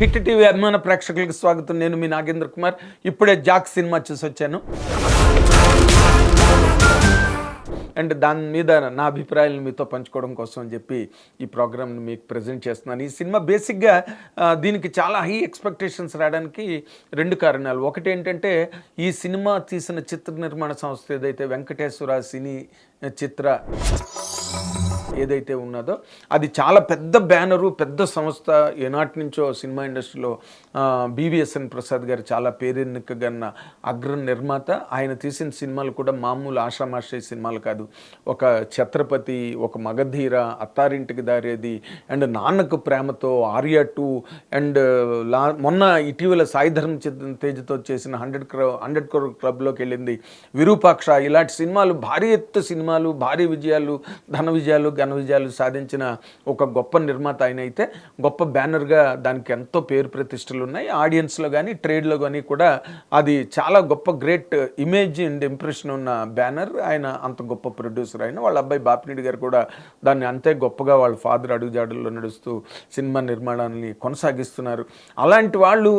Hit TV అభిమాన ప్రేక్షకులకు స్వాగతం. నేను మీ నాగేంద్ర కుమార్. ఇప్పుడే జాక్ సినిమా చూసి వచ్చాను. అండ్ దాని మీద నా అభిప్రాయాలను మీతో పంచుకోవడం కోసం అని చెప్పి ఈ ప్రోగ్రామ్ని మీకు ప్రజెంట్ చేస్తున్నాను. ఈ సినిమా బేసిక్గా దీనికి చాలా హై ఎక్స్పెక్టేషన్స్ రావడానికి రెండు కారణాలు. ఒకటి ఏంటంటే ఈ సినిమా తీసిన చిత్ర నిర్మాణ సంస్థ ఏదైతే వెంకటేశ్వర సినీ చిత్ర ఏదైతే ఉన్నదో అది చాలా పెద్ద బ్యానరు పెద్ద సంస్థ. ఏనాటి నుంచో సినిమా ఇండస్ట్రీలో బీవీఎస్ఎన్ ప్రసాద్ గారు చాలా పేరెన్నికగన్న అగ్ర నిర్మాత. ఆయన తీసిన సినిమాలు కూడా మామూలు ఆషామాషి సినిమాలు కాదు. ఒక ఛత్రపతి ఒక Magadheera Attarintiki Daredi and Nannaku Prematho Arya two and లా మొన్న ఇటీవల సాయిధర్మ తేజతో చేసిన హండ్రెడ్ క్రో హండ్రెడ్ క్రోర్ క్లబ్లోకి వెళ్ళింది. విరూపాక్ష ఇలాంటి సినిమాలు భారీ ఎత్తు సినిమాలు భారీ విజయాలు ధన విజయాలు ఘన విజయాలు సాధించిన ఒక గొప్ప నిర్మాత ఆయన అయితే గొప్ప బ్యానర్గా దానికి ఎంతో పేరు ప్రతిష్టలు ఉన్నాయి. ఆడియన్స్లో కానీ ట్రేడ్లో కానీ కూడా అది చాలా గొప్ప గ్రేట్ ఇమేజ్ అండ్ ఇంప్రెషన్ ఉన్న బ్యానర్. ఆయన అంత గొప్ప ప్రొడ్యూసర్ ఆయన వాళ్ళ అబ్బాయి బాపినీడి గారు కూడా దాన్ని అంతే గొప్పగా వాళ్ళ ఫాదర్ అడుగుజాడల్లో నడుస్తూ సినిమా నిర్మాణాన్ని కొనసాగిస్తున్నారు. అలాంటి వాళ్ళు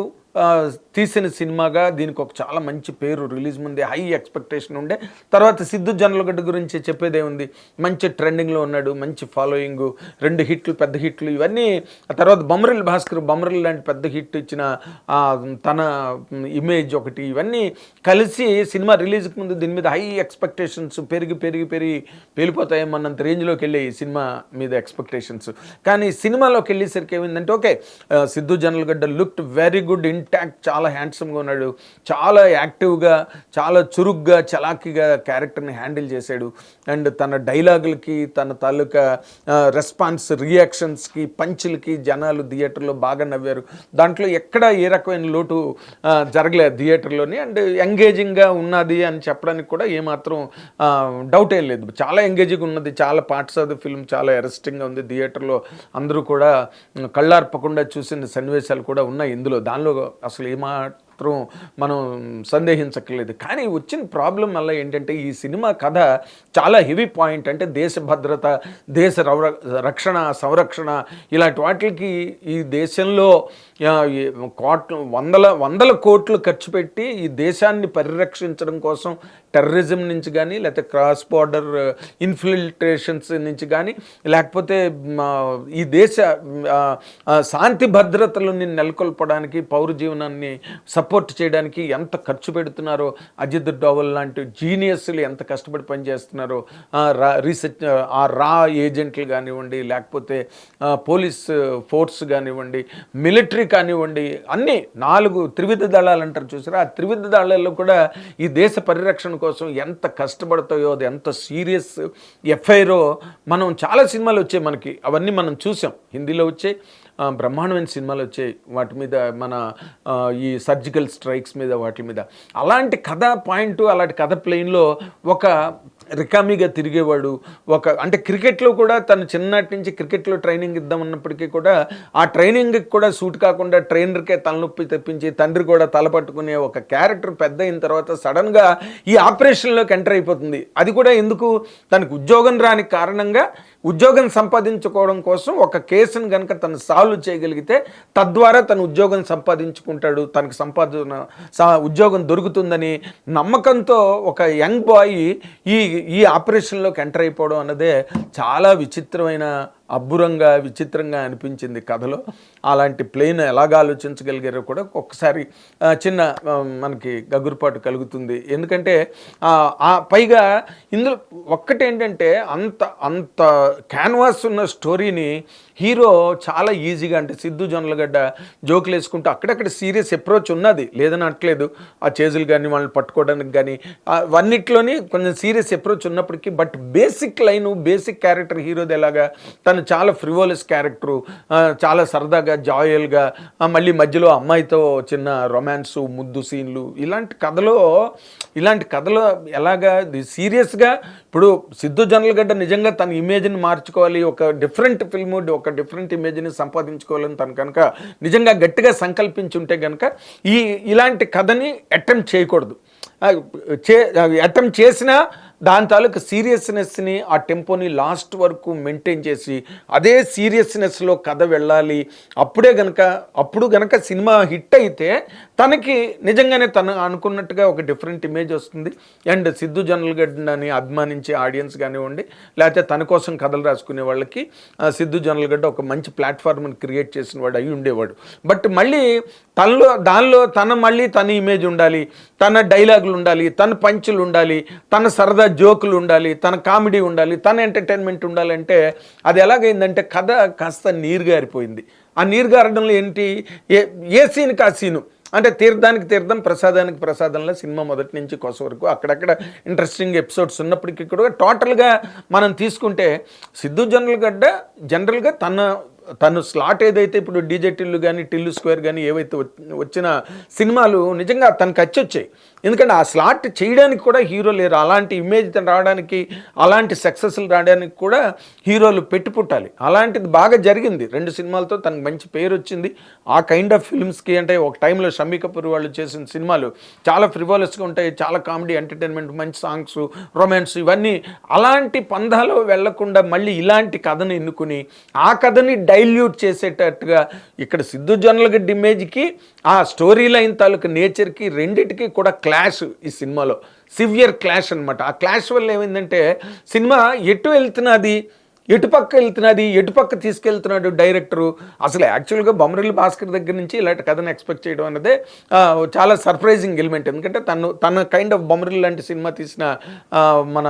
తీసిన సినిమాగా దీనికి ఒక చాలా మంచి పేరు రిలీజ్ ముందే హై ఎక్స్పెక్టేషన్ ఉండే. తర్వాత సిద్ధు జనలగడ్డ గురించి చెప్పేదే ఉంది. మంచి ట్రెండింగ్లో ఉన్నాడు మంచి ఫాలోయింగ్ రెండు హిట్లు పెద్ద హిట్లు ఇవన్నీ. ఆ తర్వాత బొమ్మరిల్ భాస్కర్ బొమ్మరిల్ లాంటి పెద్ద హిట్ ఇచ్చిన తన ఇమేజ్ ఒకటి ఇవన్నీ కలిసి సినిమా రిలీజ్కి ముందు దీని మీద హై ఎక్స్పెక్టేషన్స్ పెరిగి పెరిగి పెరిగి పేలిపోతాయేమన్నంత రేంజ్లోకి వెళ్ళి ఈ సినిమా మీద ఎక్స్పెక్టేషన్స్. కానీ సినిమాలోకి వెళ్ళేసరికి ఏమైందంటే okay Siddhu Jonnalagadda looked very good in intact చాలా హ్యాండ్సమ్గా ఉన్నాడు. చాలా యాక్టివ్గా చాలా చురుగ్గా చలాకీగా క్యారెక్టర్ని హ్యాండిల్ చేశాడు. అండ్ తన డైలాగులకి తన తాలూకా రెస్పాన్స్ రియాక్షన్స్కి పంచులకి జనాలు థియేటర్లో బాగా నవ్వారు. దాంట్లో ఎక్కడ ఏ రకమైన లోటు జరగలేదు థియేటర్లోని. అండ్ ఎంగేజింగ్గా ఉన్నది అని చెప్పడానికి కూడా ఏమాత్రం డౌట్ ఏం లేదు. చాలా ఎంగేజింగ్ ఉన్నది చాలా పార్ట్స్ ఆఫ్ ది ఫిల్మ్ చాలా అరెస్టింగ్గా ఉంది. థియేటర్లో అందరూ కూడా కళ్ళార్పకుండా చూసిన సన్నివేశాలు కూడా ఉన్నాయి ఇందులో. దానిలో అసలు మాత్రం మనం సందేహించక్కర్లేదు. కానీ వచ్చిన ప్రాబ్లం వల్ల ఏంటంటే ఈ సినిమా కథ చాలా హెవీ పాయింట్. అంటే దేశ భద్రత దేశ రక్షణ సంరక్షణ ఇలాంటి వాటికి ఈ దేశంలో కోట్లు వందల వందల కోట్లు ఖర్చు పెట్టి ఈ దేశాన్ని పరిరక్షించడం కోసం టెర్రరిజం నుంచి కానీ లేకపోతే క్రాస్ బార్డర్ ఇన్ఫిల్ట్రేషన్స్ నుంచి కానీ లేకపోతే ఈ దేశ శాంతి భద్రతలని నెలకొల్పడానికి పౌర జీవనాన్ని సపోర్ట్ చేయడానికి ఎంత ఖర్చు పెడుతున్నారో అజిత్ డోవల్ లాంటి జీనియస్లు ఎంత కష్టపడి పనిచేస్తున్నారో రా రీసెర్చ్ ఆ రా ఏజెంట్లు కానివ్వండి లేకపోతే పోలీస్ ఫోర్స్ కానివ్వండి మిలిటరీ కానివ్వండి అన్నీ నాలుగు త్రివిధ దళాలు అంటారు చూసారా? ఆ త్రివిధ దళాల్లో కూడా ఈ దేశ పరిరక్షణ కోసం ఎంత కష్టపడతాయో అది ఎంత సీరియస్ ఎఫ్ఐఆర్ మనం చాలా సినిమాలు వచ్చాయి మనకి అవన్నీ మనం చూసాం. హిందీలో వచ్చాయి. బ్రహ్మాండమైన సినిమాలు వచ్చాయి. వాటి మీద మన ఈ సర్జికల్ స్ట్రైక్స్ మీద వాటి మీద. అలాంటి కథ పాయింట్ అలాంటి కథ ప్లెయిన్లో ఒక రికామీగా తిరిగేవాడు ఒక అంటే క్రికెట్లో కూడా తను చిన్నటి నుంచి క్రికెట్లో ట్రైనింగ్ ఇద్దామన్నప్పటికీ కూడా ఆ ట్రైనింగ్కి కూడా సూట్ కాకుండా ట్రైనర్కే తలనొప్పి తెప్పించి తండ్రి కూడా తలపట్టుకునే ఒక క్యారెక్టర్ పెద్ద అయిన తర్వాత సడన్గా ఈ ఆపరేషన్లోకి ఎంటర్ అయిపోతుంది. అది కూడా ఎందుకు? తనకు ఉద్యోగం రాని కారణంగా ఉద్యోగం సంపాదించుకోవడం కోసం ఒక కేసును కనుక తను సాల్వ్ చేయగలిగితే తద్వారా తను ఉద్యోగం సంపాదించుకుంటాడు. తనకు సంపాదన ఉద్యోగం దొరుకుతుందని నమ్మకంతో ఒక యంగ్ బాయ్ ఈ ఈ ఆపరేషన్లోకి ఎంటర్ అయిపోవడం అన్నదే చాలా విచిత్రమైన అబ్బురంగా విచిత్రంగా అనిపించింది కథలో. అలాంటి ప్లేన్ ఎలాగ ఆలోచించగలిగారో కూడా ఒక్కసారి చిన్న మనకి గగురుపాటు కలుగుతుంది. ఎందుకంటే ఆ, పైగా ఇందులో ఒక్కటేంటంటే అంత అంత క్యాన్వాస్ ఉన్న స్టోరీని హీరో చాలా ఈజీగా అంటే సిద్ధు జొన్నలగడ్డ జోకులు వేసుకుంటూ అక్కడక్కడ సీరియస్ అప్రోచ్ ఉన్నది. లేదని అనట్లేదు ఆ చేజులు కానీ వాళ్ళని పట్టుకోవడానికి కానీ అవన్నిట్లోని కొంచెం సీరియస్ అప్రోచ్ ఉన్నప్పటికీ but basic line basic character హీరోది ఎలాగా తన చాలా ఫ్రివోలస్ క్యారెక్టరు చాలా సరదాగా జాయల్గా మళ్ళీ మధ్యలో అమ్మాయితో చిన్న రొమాన్స్ ముద్దు సీన్లు ఇలాంటి కథలో ఇలాంటి కథలో ఎలాగా సీరియస్గా ఇప్పుడు సిద్ధు జనరల్గడ్డ నిజంగా తన ఇమేజ్ని మార్చుకోవాలి ఒక డిఫరెంట్ ఫిల్మ్ ఒక డిఫరెంట్ ఇమేజ్ని సంపాదించుకోవాలని తను కనుక నిజంగా గట్టిగా సంకల్పించుంటే కనుక ఈ ఇలాంటి కథని అటెంప్ట్ చేయకూడదు. చే అటెంప్ట్ చేసినా దాని తాలూకు సీరియస్నెస్ని ఆ టెంపోని లాస్ట్ వరకు మెయింటైన్ చేసి అదే సీరియస్నెస్లో కథ వెళ్ళాలి. అప్పుడే గనక అప్పుడు గనక సినిమా హిట్ అయితే తనకి నిజంగానే తను అనుకున్నట్టుగా ఒక డిఫరెంట్ ఇమేజ్ వస్తుంది. అండ్ సిద్ధు జనరల్గడ్డని అభిమానించే ఆడియన్స్ కానివ్వండి లేకపోతే తన కోసం కథలు రాసుకునే వాళ్ళకి సిద్ధు జనరల్ గడ్డ ఒక మంచి ప్లాట్ఫామ్ని క్రియేట్ చేసిన వాడు అయి ఉండేవాడు. బట్ మళ్ళీ తనలో దానిలో తన మళ్ళీ తన ఇమేజ్ ఉండాలి తన డైలాగులు ఉండాలి తన పంచులు ఉండాలి తన సరదా జోకులు ఉండాలి తన కామెడీ ఉండాలి తన ఎంటర్టైన్మెంట్ ఉండాలంటే అది ఎలాగైందంటే కథ కాస్త నీరుగారిపోయింది. ఆ నీరు గారడంలో ఏంటి? ఏ ఏ సీన్కి ఆ సీను అంటే తీర్థానికి తీర్థం ప్రసాదానికి ప్రసాదంలో సినిమా మొదటి నుంచి కొస వరకు అక్కడక్కడ ఇంట్రెస్టింగ్ ఎపిసోడ్స్ ఉన్నప్పటికీ కూడా టోటల్గా మనం తీసుకుంటే సిద్ధు జనరల్ గడ్డ జనరల్గా తన తను స్లాట్ ఏదైతే ఇప్పుడు డీజే టిల్లు కానీ టిల్లు స్క్వేర్ కానీ ఏవైతే వచ్చిన సినిమాలు నిజంగా తనకు వచ్చి వచ్చాయి. ఎందుకంటే ఆ స్లాట్ చేయడానికి కూడా హీరో లేరు. అలాంటి ఇమేజ్ రావడానికి అలాంటి సక్సెస్లు రావడానికి కూడా హీరోలు పెట్టి పుట్టాలి అలాంటిది బాగా జరిగింది. రెండు సినిమాలతో తనకు మంచి పేరు వచ్చింది. ఆ కైండ్ ఆఫ్ ఫిల్మ్స్కి అంటే ఒక టైంలో షమ్మి కపూర్ వాళ్ళు చేసిన సినిమాలు చాలా ఫ్రివాలస్గా ఉంటాయి. చాలా కామెడీ ఎంటర్టైన్మెంట్ మంచి సాంగ్స్ రొమాన్స్ ఇవన్నీ అలాంటి పందాలో వెళ్ళకుండా మళ్ళీ ఇలాంటి కథను ఎన్నుకుని ఆ కథని డైల్యూట్ చేసేటట్టుగా ఇక్కడ సిద్ధు జొన్నలగడ్డ ఇమేజ్కి ఆ స్టోరీ లైన్ తాలూకు నేచర్కి రెండిటికి కూడా క్లాష్ ఈ సినిమాలో. సివియర్ క్లాష్ అన్నమాట. ఆ క్లాష్ వల్ల ఏమైందంటే సినిమా ఎటు వెళ్తున్నది ఎటుపక్క వెళ్తున్నది ఎటుపక్క తీసుకెళ్తున్నాడు డైరెక్టరు. అసలు యాక్చువల్గా బొమ్మరిల్లు భాస్కర్ దగ్గర నుంచి ఇలాంటి కథను ఎక్స్పెక్ట్ చేయడం అనేది చాలా సర్ప్రైజింగ్ ఎలిమెంట్. ఎందుకంటే తను తన కైండ్ ఆఫ్ బొమ్మరిల్ లాంటి సినిమా తీసిన మన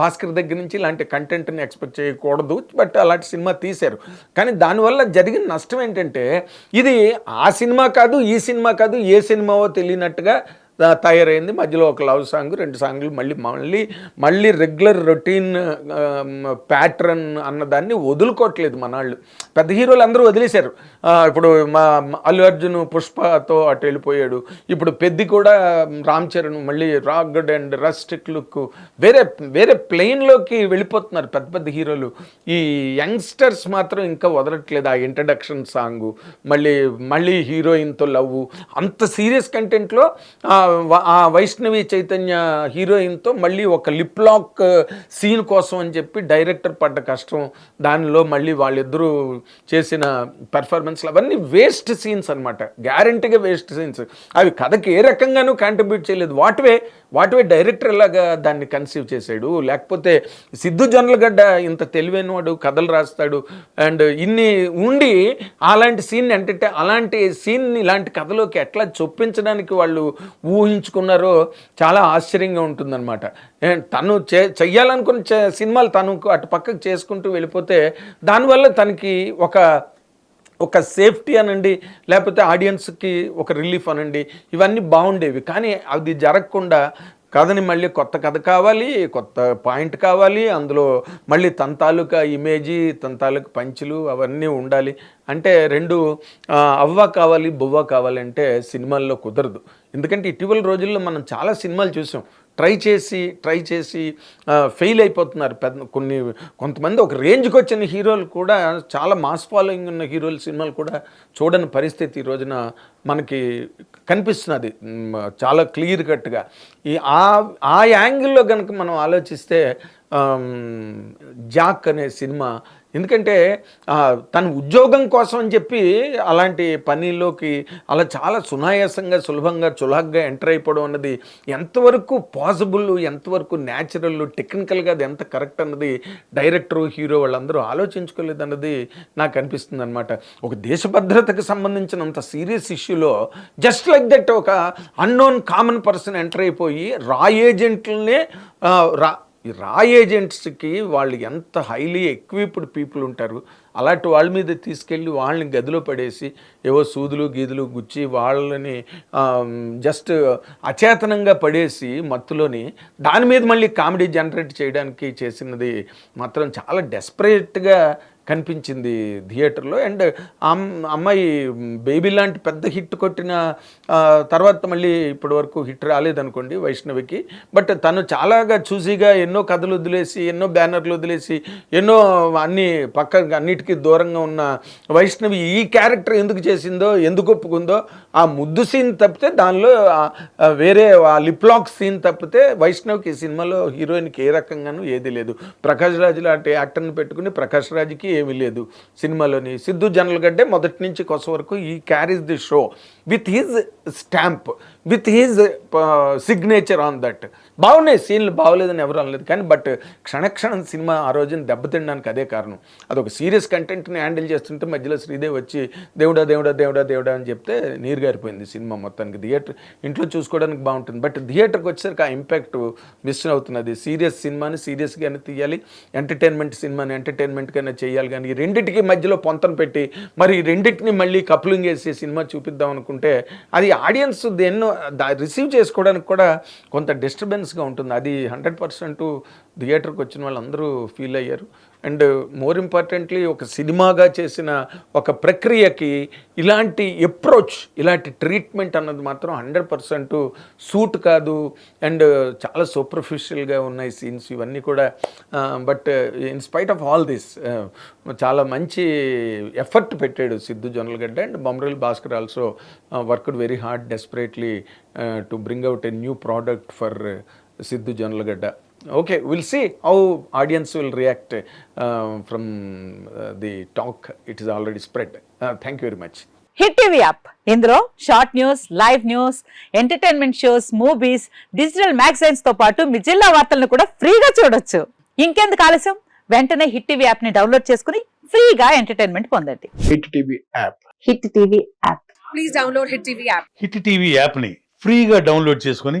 భాస్కర్ దగ్గర నుంచి ఇలాంటి కంటెంట్ని ఎక్స్పెక్ట్ చేయకూడదు. బట్ అలాంటి సినిమా తీశారు. కానీ దానివల్ల జరిగిన నష్టం ఏంటంటే ఇది ఆ సినిమా కాదు ఈ సినిమా కాదు ఏ సినిమావో తెలియనట్టుగా తయారైంది. మధ్యలో ఒక లవ్ సాంగ్ రెండు సాంగ్లు మళ్ళీ మళ్ళీ మళ్ళీ రెగ్యులర్ రొటీన్ ప్యాటర్న్ అన్నదాన్ని వదులుకోవట్లేదు మన వాళ్ళు పెద్ద హీరోలు అందరూ వదిలేశారు. ఇప్పుడు మా అల్లు అర్జున్ పుష్పతో అటు వెళ్ళిపోయాడు. ఇప్పుడు పెద్ది కూడా రామ్ చరణ్ మళ్ళీ రాగ్డ్ అండ్ రస్టిక్ లుక్ వేరే వేరే ప్లెయిన్లోకి వెళ్ళిపోతున్నారు పెద్ద పెద్ద హీరోలు. ఈ యంగ్స్టర్స్ మాత్రం ఇంకా వదలట్లేదు ఆ ఇంట్రడక్షన్ సాంగు. మళ్ళీ మళ్ళీ హీరోయిన్తో లవ్ అంత సీరియస్ కంటెంట్లో ఆ వైష్ణవి చైతన్య హీరోయిన్తో మళ్ళీ ఒక లిప్ లాక్ సీన్ కోసం అని చెప్పి డైరెక్టర్ పడ్డ కష్టం. దానిలో మళ్ళీ వాళ్ళిద్దరూ చేసిన పెర్ఫార్మెన్స్లు అవన్నీ వేస్ట్ సీన్స్ అనమాట గ్యారంటీగా వేస్ట్ సీన్స్ అవి కథకి ఏ రకంగానూ కాంట్రిబ్యూట్ చేయలేదు. వాటివే వాటివే డైరెక్టర్ ఎలాగా దాన్ని కన్సీవ్ చేశాడు? లేకపోతే సిద్ధు జొన్నలగడ్డ ఇంత తెలివైన వాడు కథలు రాస్తాడు. అండ్ ఇన్ని ఉండి అలాంటి సీన్ అంటే అలాంటి సీన్ని ఇలాంటి కథలోకి ఎట్లా చొప్పించడానికి వాళ్ళు ఊహించుకున్నారో చాలా ఆశ్చర్యంగా ఉంటుందన్నమాట. తను చే చెయ్యాలనుకున్న చే- సినిమాలు తను అటు పక్కకు చేసుకుంటూ వెళ్ళిపోతే దానివల్ల తనకి ఒక ఒక సేఫ్టీ అనండి లేకపోతే ఆడియన్స్కి ఒక రిలీఫ్ అనండి ఇవన్నీ బాగుండేవి. కానీ అది జరగకుండా కథని మళ్ళీ కొత్త కథ కావాలి కొత్త పాయింట్ కావాలి అందులో మళ్ళీ తన తాలూకా ఇమేజీ తన తాలూకా పంచులు అవన్నీ ఉండాలి. అంటే రెండు అవ్వ కావాలి బువ్వ కావాలంటే సినిమాల్లో కుదరదు. ఎందుకంటే ఇటీవల రోజుల్లో మనం చాలా సినిమాలు చూసాం. ట్రై చేసి ట్రై చేసి ఫెయిల్ అయిపోతున్నారు. పెద్ద కొన్ని కొంతమంది ఒక రేంజ్కి వచ్చిన హీరోలు కూడా చాలా మాస్ ఫాలోయింగ్ ఉన్న హీరోల సినిమాలు కూడా చూడని పరిస్థితి ఈ రోజున మనకి కనిపిస్తున్నది. చాలా క్లియర్ కట్గా. ఈ ఆ ఆ యాంగిల్లో కనుక మనం ఆలోచిస్తే జాక్ అనే సినిమా ఎందుకంటే తన ఉద్యోగం కోసం అని చెప్పి అలాంటి పనిలోకి అలా చాలా సునాయాసంగా సులభంగా చులహగ్గా ఎంటర్ అయిపోవడం అన్నది ఎంతవరకు పాసిబుల్ ఎంతవరకు న్యాచురల్ టెక్నికల్గా అది ఎంత కరెక్ట్ అన్నది డైరెక్టరు హీరో వాళ్ళందరూ ఆలోచించుకోలేదు అన్నది నాకు అనిపిస్తుంది అనమాట ఒక దేశ భద్రతకు సంబంధించినంత సీరియస్ ఇష్యూలో జస్ట్ లైక్ దట్ ఒక అన్నోన్ కామన్ పర్సన్ ఎంటర్ అయిపోయి రా ఏజెంట్లనే రా ఈ రా ఏజెంట్స్కి వాళ్ళు ఎంత హైలీ ఎక్విప్డ్ పీపుల్ ఉంటారు అలాంటి వాళ్ళ మీద తీసుకెళ్ళి వాళ్ళని గదిలో పడేసి ఏవో సూదులు గీదులు గుచ్చి వాళ్ళని జస్ట్ అచేతనంగా పడేసి మత్తులోని దాని మీద మళ్ళీ కామెడీ జనరేట్ చేయడానికి చేసినది మాత్రం చాలా డెస్పరేట్గా కనిపించింది థియేటర్లో. అండ్ అమ్మాయి బేబీ లాంటి పెద్ద హిట్ కొట్టిన తర్వాత మళ్ళీ ఇప్పటి వరకు హిట్ రాలేదనుకోండి వైష్ణవికి. బట్ తను చాలాగా చూసిగా ఎన్నో కథలు వదిలేసి ఎన్నో బ్యానర్లు వదిలేసి ఎన్నో అన్ని పక్క అన్నిటికీ దూరంగా ఉన్న వైష్ణవి ఈ క్యారెక్టర్ ఎందుకు చేసిందో ఎందుకు ఒప్పుకుందో ఆ ముద్దు సీన్ తప్పితే దానిలో వేరే ఆ లిప్లాక్ సీన్ తప్పితే వైష్ణవ్కి ఈ సినిమాలో హీరోయిన్కి ఏ రకంగానూ ఏది లేదు. ప్రకాష్ రాజు లాంటి యాక్టర్ని పెట్టుకుని ప్రకాష్ రాజుకి ఏమీ లేదు. సినిమాలోని సిద్ధు జనరల్గడ్డే మొదటి నుంచి కొస వరకు ఈ carries the show with his stamp with his signature on that. బాగున్నాయి సీన్లు బాగోలేదని ఎవరు అనలేదు. కానీ బట్ క్షణక్షణం సినిమా ఆ రోజున దెబ్బతినడానికి అదే కారణం. అదొక సీరియస్ కంటెంట్ని హ్యాండిల్ చేస్తుంటే మధ్యలో శ్రీదేవి వచ్చి దేవుడా దేవుడా దేవుడా దేవుడా అని చెప్తే నీరు గారిపోయింది సినిమా మొత్తానికి. థియేటర్ ఇంట్లో చూసుకోవడానికి బాగుంటుంది. బట్ థియేటర్కి వచ్చేసరికి ఆ ఇంపాక్ట్ మిస్ అవుతున్నది. సీరియస్ సినిమాని సీరియస్గానే తీయాలి ఎంటర్టైన్మెంట్ సినిమాని ఎంటర్టైన్మెంట్గానే చేయాలి. కానీ ఈ రెండింటికి మధ్యలో పొంతన పెట్టి మరి ఈ రెండింటిని మళ్ళీ కప్లింగ్ చేసి సినిమా చూపిద్దాం అనుకుంటే అది ఆడియన్స్ దేన్నో రిసీవ్ చేసుకోవడానికి కూడా కొంత డిస్టర్బెన్స్గా ఉంటుంది. అది హండ్రెడ్ పర్సెంట్ థియేటర్కి వచ్చిన వాళ్ళందరూ ఫీల్ అయ్యారు. అండ్ మోర్ ఇంపార్టెంట్లీ ఒక సినిమాగా చేసిన ఒక ప్రక్రియకి ఇలాంటి అప్రోచ్ ఇలాంటి ట్రీట్మెంట్ అన్నది మాత్రం హండ్రెడ్ పర్సెంట్ సూట్ కాదు. అండ్ చాలా సూపర్ఫిషియల్గా ఉన్నాయి సీన్స్ ఇవన్నీ కూడా. But in spite of all this చాలా మంచి ఎఫర్ట్ పెట్టాడు Siddhu Jonnalagadda and Bommarillu Bhaskar also worked very hard desperately to bring out a new product for Siddhu Jonnalagadda. Okay we'll see how audience will react uh, from uh, the talk. It is already spread. Uh, thank you very much. Hit TV app ఇందులో short news live news entertainment shows movies digital మ్యాగజైన్స్తో పాటు మీ జిల్లా వార్తలను కూడా ఫ్రీగా చూడొచ్చు. ఇంకెందుకు ఆలస్యం? వెంటనే హిట్ టీవీ యాప్ని డౌన్లోడ్ చేసుకుని ఫ్రీగా ఎంటర్టైన్మెంట్ పొందండి. Hit TV app hit TV app please download Hit TV app. Hit TV యాప్ని ఫ్రీగా డౌన్లోడ్ చేసుకొని